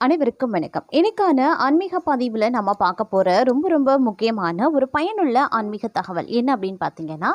அனைவருக்கும் வணக்கம். இன்னைக்கான ஆன்மீக பதிவில் நம்ம பார்க்க போகிற ரொம்ப ரொம்ப முக்கியமான ஒரு பயனுள்ள ஆன்மீக தகவல் என்ன அப்படின்னு பார்த்தீங்கன்னா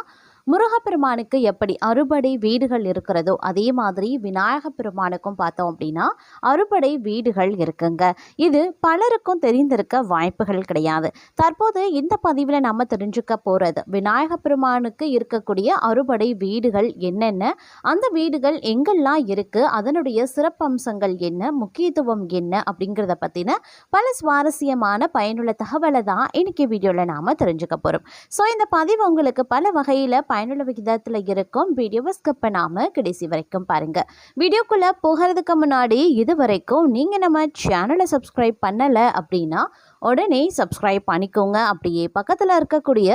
முருகப்பெருமானுக்கு எப்படி அறுபடை வீடுகள் இருக்கிறதோ அதே மாதிரி விநாயக பெருமானுக்கும் பார்த்தோம் அப்படின்னா அறுபடை வீடுகள் இருக்குங்க. இது பலருக்கும் தெரிந்திருக்க வாய்ப்புகள் கிடையாது. தற்போது இந்த பதிவில் நம்ம தெரிஞ்சுக்க போகிறது விநாயக பெருமானுக்கு இருக்கக்கூடிய அறுபடை வீடுகள் என்னென்ன அந்த வீடுகள் எங்கெல்லாம் இருக்குது அதனுடைய சிறப்பம்சங்கள் என்ன முக்கியத்துவம் என்ன அப்படிங்கிறத பற்றின பல சுவாரஸ்யமான பயனுள்ள தகவலை தான் இன்னைக்கு வீடியோவில் நாம் தெரிஞ்சுக்க போகிறோம் ஸோ இந்த பதிவு உங்களுக்கு பல வகையில் பயனுள்ள விகிதத்தில் இருக்கும். வீடியோவை ஸ்கிப் பண்ணாமல் கடைசி வரைக்கும் பாருங்கள் வீடியோக்குள்ளே போகிறதுக்கு முன்னாடி இது வரைக்கும் நீங்கள் நம்ம சேனலை சப்ஸ்கிரைப் பண்ணலை அப்படின்னா உடனே சப்ஸ்கிரைப் பண்ணிக்கோங்க. அப்படியே பக்கத்தில் இருக்கக்கூடிய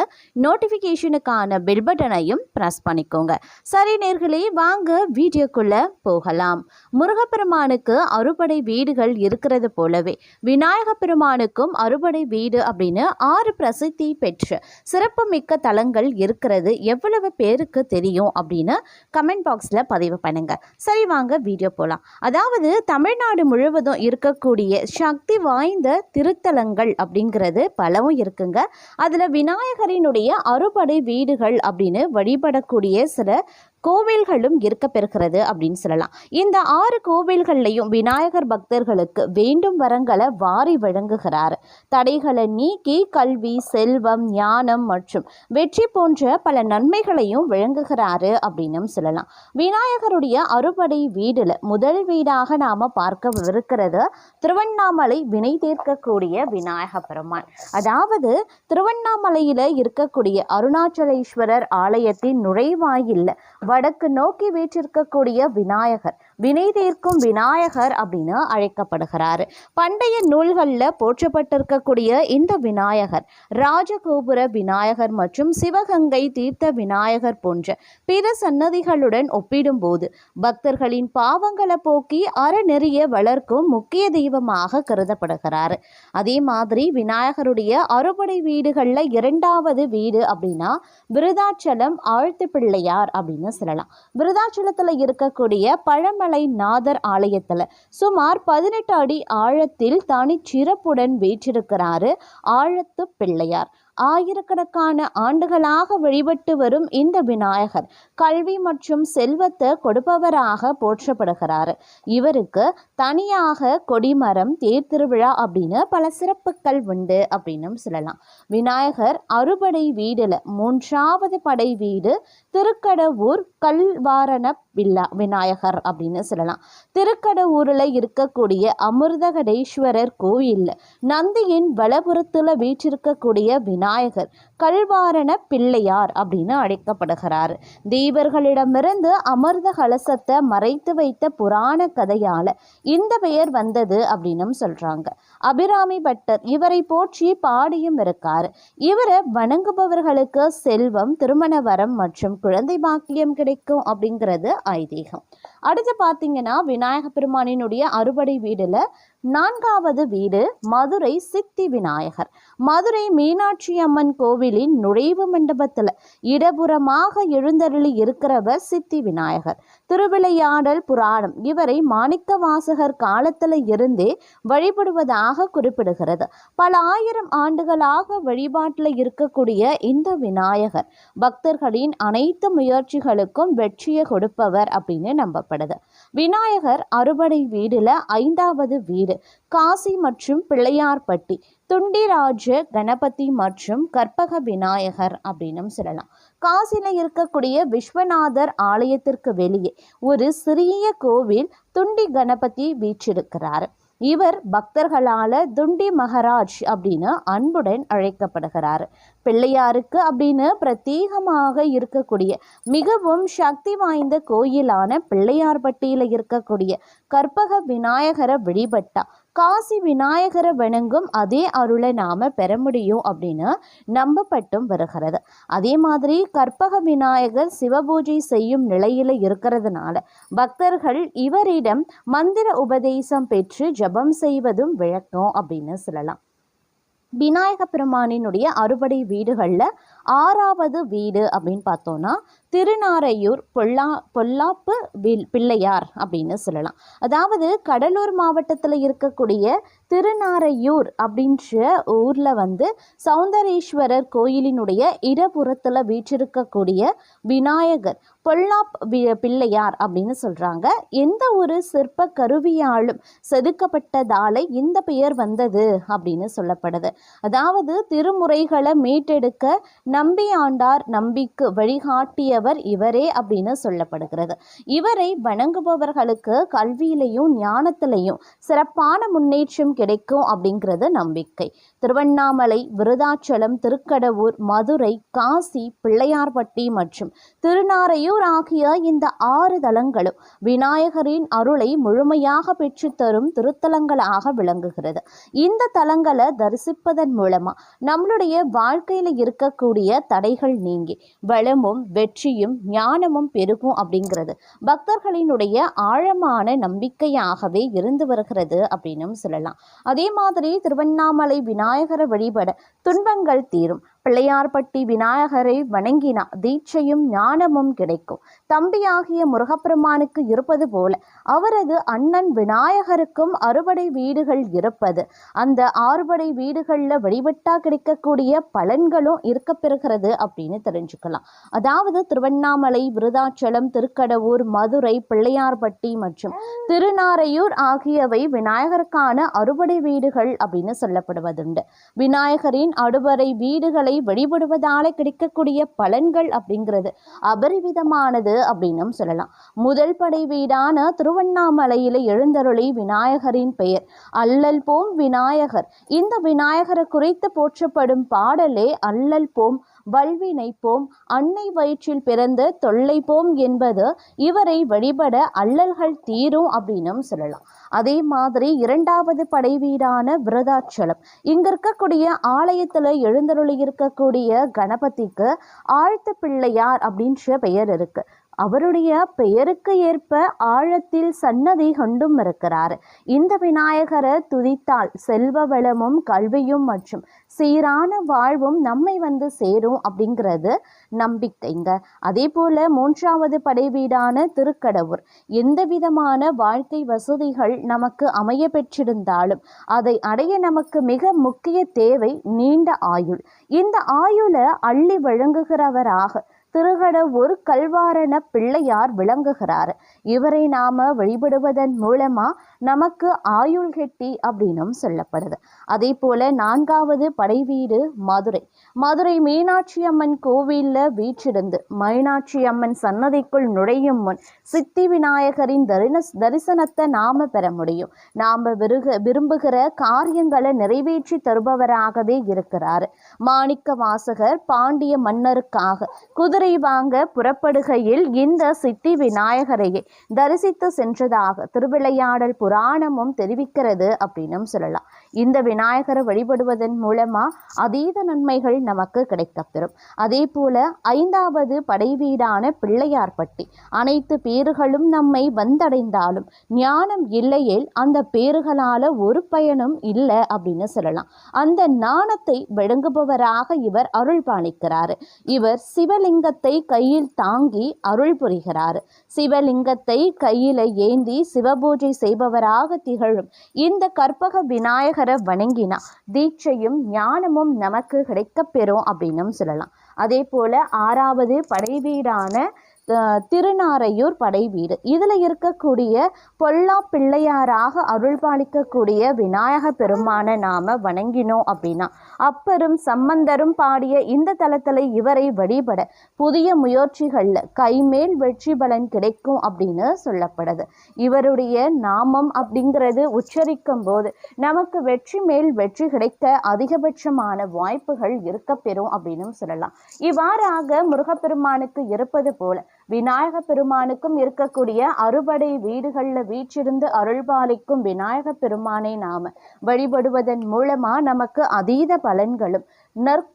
நோட்டிஃபிகேஷனுக்கான பெல் பட்டனையும் ப்ரெஸ் பண்ணிக்கோங்க. சரி நேர்களே வாங்க வீடியோக்குள்ளே போகலாம். முருகப்பெருமானுக்கு அறுபடை வீடுகள் இருக்கிறது போலவே விநாயக பெருமானுக்கும் அறுபடை வீடு அப்படின்னு ஆறு பிரசித்தி பெற்ற சிறப்புமிக்க தலங்கள் இருக்கிறது. எவ்வளவு பேருக்கு தெரியும் அப்படின்னு கமெண்ட் பாக்ஸில் பதிவு பண்ணுங்க. சரி வாங்க வீடியோ போகலாம் அதாவது தமிழ்நாடு முழுவதும் இருக்கக்கூடிய சக்தி வாய்ந்த திருத்தலங்கள் அப்படிங்கிறது பலவும் இருக்குங்க. அதில் விநாயகரினுடைய அறுபடை வீடுகள் அப்படின்னு வழிபடக்கூடிய சில கோவில்களும் இருக்க பெறுகிறது அப்படின்னு சொல்லலாம். இந்த ஆறு கோவில்கள்லையும் விநாயகர் பக்தர்களுக்கு வேண்டும் வரங்களை வாரி வழங்குகிறார். தடைகளை நீக்கி கல்வி செல்வம் ஞானம் மற்றும் வெற்றி போன்ற பல நன்மைகளையும் வழங்குகிறாரு அப்படின்னும் சொல்லலாம். விநாயகருடைய அறுபடை வீடுல முதல் வீடாக நாம பார்க்கவிருக்கிறது திருவண்ணாமலை வினை தீர்க்கக்கூடிய விநாயக பெருமான். அதாவது திருவண்ணாமலையில இருக்கக்கூடிய அருணாச்சலேஸ்வரர் ஆலயத்தின் நுழைவாயில்ல. வடக்கு நோக்கி வீற்றிருக்கக்கூடிய விநாயகர். வினை தீர்க்கும் விநாயகர் அப்படின்னு அழைக்கப்படுகிறார். பண்டைய நூல்களில் போற்றப்பட்டிருக்கக்கூடிய இந்த விநாயகர் ராஜகோபுர விநாயகர் மற்றும் சிவகங்கை தீர்த்த விநாயகர் போன்ற பிற சன்னதிகளுடன் ஒப்பிடும்போது பக்தர்களின் பாவங்களை போக்கி அறநெறிய வளர்க்கும் முக்கிய தெய்வமாக கருதப்படுகிறார். அதே மாதிரி விநாயகருடைய அறுபடை வீடுகளில் இரண்டாவது வீடு அப்படின்னா விருதாச்சலம் ஆழ்த்து பிள்ளையார் அப்படின்னு சொல்லலாம். விருதாச்சலத்தில் இருக்கக்கூடிய திருமலை நாதர் ஆலயத்தில். சுமார் பதினெட்டு அடி ஆழத்தில் தனி சிறப்புடன் வீற்றிருக்கிறாரு ஆழத்து பிள்ளையார். ஆயிரக்கணக்கான ஆண்டுகளாக வழிபட்டு வரும் இந்த விநாயகர் கல்வி மற்றும் செல்வத்தை கொடுப்பவராக போற்றப்படுகிறார். இவருக்கு தனியாக கொடிமரம் தேர் திருவிழா அப்படின்னு பல சிறப்புகள் உண்டு அப்படின்னும் சொல்லலாம். விநாயகர் அறுபடை வீடுல மூன்றாவது படை வீடு திருக்கடவூர் கல்வாரண வில்லா விநாயகர் அப்படின்னு சொல்லலாம். திருக்கடவூரில் இருக்கக்கூடிய அமிர்தகடேஸ்வரர் கோயில் நந்தியின் வலபுறத்தில் வீற்றிருக்கக்கூடிய விநாயகர் கல்வாரண பிள்ளையார் அப்படின்னு அழைக்கப்படுகிறார். தேவர்களிடமிருந்து அமிர்த கலசத்தை மறைத்து வைத்த புராண கதையால இந்த பெயர் வந்தது அப்படின்னு சொல்றாங்க. அபிராமி பட்டர் இவரை போற்றி பாடியும் இருக்கார். இவரை வணங்குபவர்களுக்கு செல்வம் திருமண வரம் மற்றும் குழந்தை பாக்கியம் கிடைக்கும் அப்படிங்கிறது ஐதீகம். அடுத்து பார்த்தீங்கன்னா விநாயக பெருமானினுடைய அறுபடை வீடுல நான்காவது வீடு மதுரை சித்தி விநாயகர். மதுரை மீனாட்சி அம்மன் கோவிலின் நுழைவு மண்டபத்தில் இடபுறமாக எழுந்தருளி இருக்கிறவர் சித்தி விநாயகர். திருவிளையாடல் புராணம் இவரை மாணிக்க வாசகர் காலத்தில் இருந்தே வழிபடுவதாக குறிப்பிடுகிறது. பல ஆயிரம் ஆண்டுகளாக வழிபாட்டில் இருக்கக்கூடிய இந்த விநாயகர் பக்தர்களின் அனைத்து முயற்சிகளுக்கும் வெற்றியை கொடுப்பவர் அப்படின்னு நம்பப்படுது. விநாயகர் அறுபடை வீடுல ஐந்தாவது வீடு. காசி மற்றும் பிள்ளையார்பட்டி துண்டிராஜ கணபதி மற்றும் கற்பக விநாயகர் அப்படின்னும் சொல்லலாம். காசியில் இருக்கக்கூடிய விஸ்வநாதர் ஆலயத்திற்கு வெளியே ஒரு சிறிய கோவில் துண்டி கணபதி வீற்றிருக்கிறார். இவர் பக்தர்களால துண்டி மகராஜ் அப்படின்னு அன்புடன் அழைக்கப்படுகிறார். பிள்ளையாருக்கு அப்படின்னு பிரத்யேகமாக இருக்கக்கூடிய மிகவும் சக்தி வாய்ந்த கோயிலான பிள்ளையார்பட்டியில் இருக்கக்கூடிய கற்பக விநாயகரை வழிபட்டா காசி விநாயகரை வணங்கும் அதே அருளை நாம பெற முடியும் அப்படின்னு நம்பப்பட்டும் வருகிறது. அதே மாதிரி கற்பக விநாயகர் சிவபூஜை செய்யும் நிலையில இருக்கிறதுனால பக்தர்கள் இவரிடம் மந்திர உபதேசம் பெற்று ஜபம் செய்வதும் விளக்கம் அப்படின்னு சொல்லலாம். விநாயக பெருமானினுடைய அறுபடை வீடுகளில் ஆறாவது வீடு அப்படின்னு பார்த்தோன்னா திருநாரையூர் பொல்லா பொல்லாப்பு பிள்ளையார் அப்படின்னு சொல்லலாம். அதாவது கடலூர் மாவட்டத்தில் இருக்கக்கூடிய திருநாரையூர் அப்படின்ற ஊரில் வந்து சௌந்தரேஸ்வரர் கோயிலினுடைய இடப்புறத்தில் வீற்றிருக்கக்கூடிய விநாயகர் பொல்லாப் வி- பிள்ளையார் அப்படின்னு சொல்கிறாங்க எந்த ஒரு சிற்ப கருவியாலும் செதுக்கப்பட்டதாலே இந்த பெயர் வந்தது அப்படின்னு சொல்லப்படுது. அதாவது திருமுறைகளை மீட்டெடுக்க நம்பி ஆண்டார் நம்பிக்கு வழிகாட்டியவர் அவர் இவரே அப்படின்னு சொல்லப்படுகிறது. இவரை வணங்குபவர்களுக்கு கல்வியிலையும் ஞானத்திலையும் சிறப்பான முன்னேற்றம் கிடைக்கும் அப்படிங்கிறது நம்பிக்கை. திருவண்ணாமலை விருதாச்சலம் திருக்கடவூர் மதுரை காசி பிள்ளையார்பட்டி மற்றும் திருநாரையூர் ஆகிய இந்த ஆறு தலங்களும் விநாயகரின் அருளை முழுமையாக பெற்றுத்தரும் திருத்தலங்களாக விளங்குகிறது. இந்த தலங்களை தரிசிப்பதன் மூலமா நம்மளுடைய வாழ்க்கையில இருக்கக்கூடிய தடைகள் நீங்கி வளமும் வெற்றி வெற்றியும் ஞானமும் பெருகும் அப்படிங்கிறது. பக்தர்களினுடைய ஆழமான நம்பிக்கையாகவே இருந்து வருகிறது அப்படின்னும் சொல்லலாம். அதே மாதிரி திருவண்ணாமலை விநாயகரை வழிபட துன்பங்கள் தீரும். பிள்ளையார்பட்டி விநாயகரை வணங்கினா தீட்சையும் ஞானமும் கிடைக்கும். தம்பியாகிய முருகப்பெருமானுக்கு இருப்பது போல அவரது அண்ணன் விநாயகருக்கும் அறுபடை வீடுகள் இருப்பது. அந்த ஆறுபடை வீடுகளில் வழிபட்டா கிடைக்கக்கூடிய பலன்களும் இருக்கப்பெறுகிறது அப்படின்னு தெரிஞ்சுக்கலாம். அதாவது திருவண்ணாமலை விருதாச்சலம் திருக்கடவூர் மதுரை பிள்ளையார்பட்டி மற்றும் திருநாரையூர் ஆகியவை விநாயகருக்கான அறுபடை வீடுகள் அப்படின்னு சொல்லப்படுவதுண்டு. விநாயகரின் அடுபறை வீடுகளை வழிபடுவதால கிடைக்கக்கூடிய பலன்கள் அப்படிங்கிறது அபரிவிதமானது அப்படின்னும் சொல்லலாம். முதல் படை வீடான திருவண்ணாமலையில எழுந்தருளி விநாயகரின் பெயர். அல்லல் போம் விநாயகர். இந்த விநாயகரை குறித்து போற்றப்படும் பாடலே அல்லல் போம் வல்வினை போம் அன்னை வயிற்றில் பிறந்த தொல்லை போம் என்பது இவரை வழிபட அல்லல்கள் தீரும் அப்படின்னும் சொல்லலாம். அதே மாதிரி இரண்டாவது படை வீடான விருதாச்சலம். இங்க இருக்கக்கூடிய ஆலயத்துல எழுந்தருளி இருக்கக்கூடிய கணபதிக்கு ஆழ்த்த பிள்ளையார் அப்படின்ற பெயர் இருக்கு. அவருடைய பெயருக்கு ஏற்ப ஆழத்தில் சன்னதி கொண்டும் இருக்கிறார். இந்த விநாயகரை துதித்தால் செல்வ வளமும் கல்வியும் மற்றும் சீரான வாழ்வும் நம்மை வந்து சேரும் அப்படிங்கிறது நம்பிக்கைங்க அதே போல மூன்றாவது படை வீடான திருக்கடவுர் எந்த விதமான வாழ்க்கை வசதிகள் நமக்கு அமைய பெற்றிருந்தாலும் அதை அடைய நமக்கு மிக முக்கிய தேவை நீண்ட ஆயுள். இந்த ஆயுளை அள்ளி வழங்குகிறவராக திருகடவூர் கல்வாரண பிள்ளையார் விளங்குகிறார். இவரை நாம வழிபடுவதன் மூலமா நமக்கு ஆயுள் கெட்டி அப்படின்னும் சொல்லப்படுது. அதே போல நான்காவது படைவீடு மதுரை. மதுரை மீனாட்சி அம்மன் கோவிலில் வீற்றிருந்து மீனாட்சி அம்மன் சன்னதிக்குள் நுழையும் முன் சித்தி விநாயகரின் தரின தரிசனத்தை நாம பெற முடியும். நாம விருக விரும்புகிற காரியங்களை நிறைவேற்றி தருபவராகவே இருக்கிறார். மாணிக்க வாசகர் பாண்டிய மன்னருக்காக குதிரை வாங்க புறப்படுகையில் இந்த சித்தி விநாயகரையே தரிசித்து சென்றதாக திருவிளையாடல் புராணமும் தெரிவிக்கிறது அப்படின்னும் சொல்லலாம். இந்த விநாயகரை வழிபடுவதன் மூலமா அதீத நன்மைகள் நமக்கு கிடைக்கப்பெறும். அதே போல ஐந்தாவது படைவீடான பிள்ளையார்பட்டி அனைத்து பேறுகளும் நம்மை வந்தடைந்தாலும் ஞானம் இல்லையேல் அந்த பேறுகளால ஒரு பயனும் இல்லை அப்படின்னு சொல்லலாம். அந்த ஞானத்தை வழங்குபவராக இவர் அருள் பாலிக்கிறார் இவர் சிவலிங்கத்தை கையில் தாங்கி அருள் புரிகிறார். சிவலிங்கத்தை கையில ஏந்தி சிவபூஜை செய்பவராக திகழும் இந்த கற்பக விநாயகரை வணங்கினா தீட்சையும் ஞானமும் நமக்கு கிடைக்கப்பெறும் அப்படின்னும் சொல்லலாம். அதே போல ஆறாவது படைவீடான திருநாரையூர் படைவீடு இதில் இருக்கக்கூடிய பொல்லா பிள்ளையாராக அருள் பாலிக்கக்கூடிய விநாயக பெருமானை நாம் வணங்கினோம் அப்படின்னா அப்பரும் சம்பந்தரும் பாடிய இந்த தலத்தில் இவரை வழிபட புதிய முயற்சிகளில் கைமேல் வெற்றி பலன் கிடைக்கும் அப்படின்னு சொல்லப்படுது. இவருடைய நாமம் அப்படிங்கிறது உச்சரிக்கும் போது நமக்கு வெற்றி மேல் வெற்றி கிடைக்க அதிகபட்சமான வாய்ப்புகள் இருக்கப்பெறும் அப்படின்னு சொல்லலாம். இவ்வாறாக முருகப்பெருமானுக்கு இருப்பது போல விநாயக பெருமானுக்கும் இருக்கக்கூடிய அறுபடை வீடுகளில் வீற்றிருந்து அருள்பாலிக்கும் விநாயக பெருமானை நாம வழிபடுவதன் மூலமா நமக்கு அதீத பலன்களும் நற்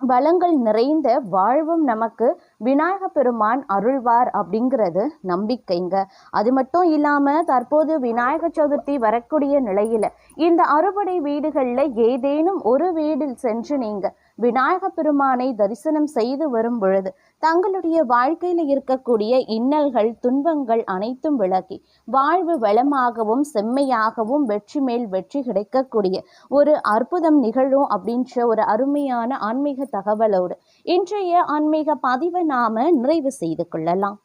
வளங்கள் நிறைந்த வாழ்வும் நமக்கு விநாயக பெருமான் அருள்வார் அப்படிங்கிறது நம்பிக்கைங்க. அது மட்டும் இல்லாம தற்போது விநாயக சதுர்த்தி வரக்கூடிய நிலையில இந்த அறுபடை வீடுகளில் ஏதேனும் ஒரு வீடில் சென்று நீங்க விநாயக பெருமானை தரிசனம் செய்து வரும் பொழுது தங்களுடைய வாழ்க்கையில் இருக்கக்கூடிய இன்னல்கள் துன்பங்கள் அனைத்தும் விலகி வாழ்வு வளமாகவும் செம்மையாகவும் வெற்றி மேல் வெற்றி கிடைக்கக்கூடிய ஒரு அற்புதம் நிகழும் அப்படின்ற ஒரு அருமையான ஆன்மீக தகவலோடு இன்றைய ஆன்மீக பதிவை நாம நிறைவு செய்து கொள்ளலாம்.